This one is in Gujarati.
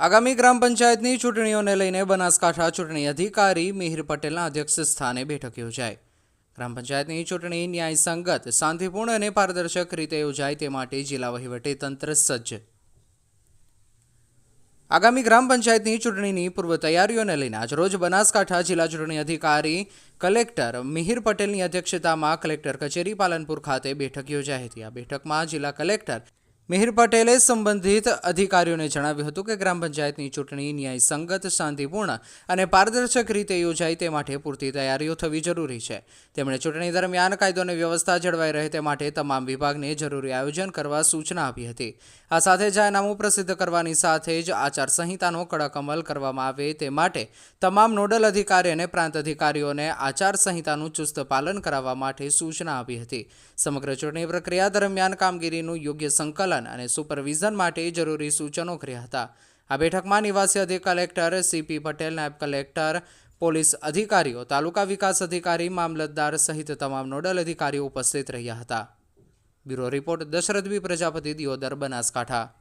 આગામી ગ્રામ પંચાયતની ચૂંટણીઓને લઈને બનાસકાંઠા ચૂંટણી અધિકારી મિહિર પટેલના અધ્યક્ષ સ્થાને બેઠક યોજાઈ. ગ્રામ પંચાયતની ચૂંટણી ન્યાયસંગત શાંતિપૂર્ણ અને પારદર્શક રીતે યોજાય તે માટે જિલ્લા વહીવટીતંત્ર સજ્જ. આગામી ગ્રામ પંચાયતની ચૂંટણીની પૂર્વ તૈયારીઓને લઈને આજરોજ બનાસકાંઠા જિલ્લા ચૂંટણી અધિકારી કલેક્ટર મિહિર પટેલની અધ્યક્ષતામાં કલેક્ટર કચેરી પાલનપુર ખાતે બેઠક યોજાઈ હતી. આ બેઠકમાં જિલ્લા કલેક્ટર મિહિર પટેલે સંબંધિત અધિકારીઓને જણાવ્યું હતું કે ગ્રામ પંચાયતની ચૂંટણી ન્યાયસંગત શાંતિપૂર્ણ અને પારદર્શક રીતે યોજાય તે માટે પૂરતી તૈયારીઓ થવી જરૂરી છે. તેમણે ચૂંટણી દરમિયાન કાયદો અને વ્યવસ્થા જળવાઈ રહે તે માટે તમામ વિભાગને જરૂરી આયોજન કરવા સૂચના આપી હતી. આ સાથે જાહેરનામું પ્રસિદ્ધ કરવાની સાથે જ આચારસંહિતાનો કડક અમલ કરવામાં આવે તે માટે તમામ નોડલ અધિકારી અને પ્રાંત અધિકારીઓને આચારસંહિતાનું ચુસ્ત પાલન કરાવવા માટે સૂચના આપી હતી. સમગ્ર ચૂંટણી પ્રક્રિયા દરમિયાન કામગીરીનું યોગ્ય સંકલન અને સુપરવિઝન માટે જરૂરી સૂચનો કર્યા હતા. આ બેઠકમાં નિવાસી અધિક કલેક્ટર સીપી પટેલ, નાયબ કલેક્ટર, પોલીસ અધિકારીઓ, તાલુકા વિકાસ અધિકારી, મામલતદાર સહિત તમામ નોડલ અધિકારીઓ ઉપસ્થિત રહ્યા હતા. Bureau report Dashrathbhai Prajapati, Deodar, Banaskantha.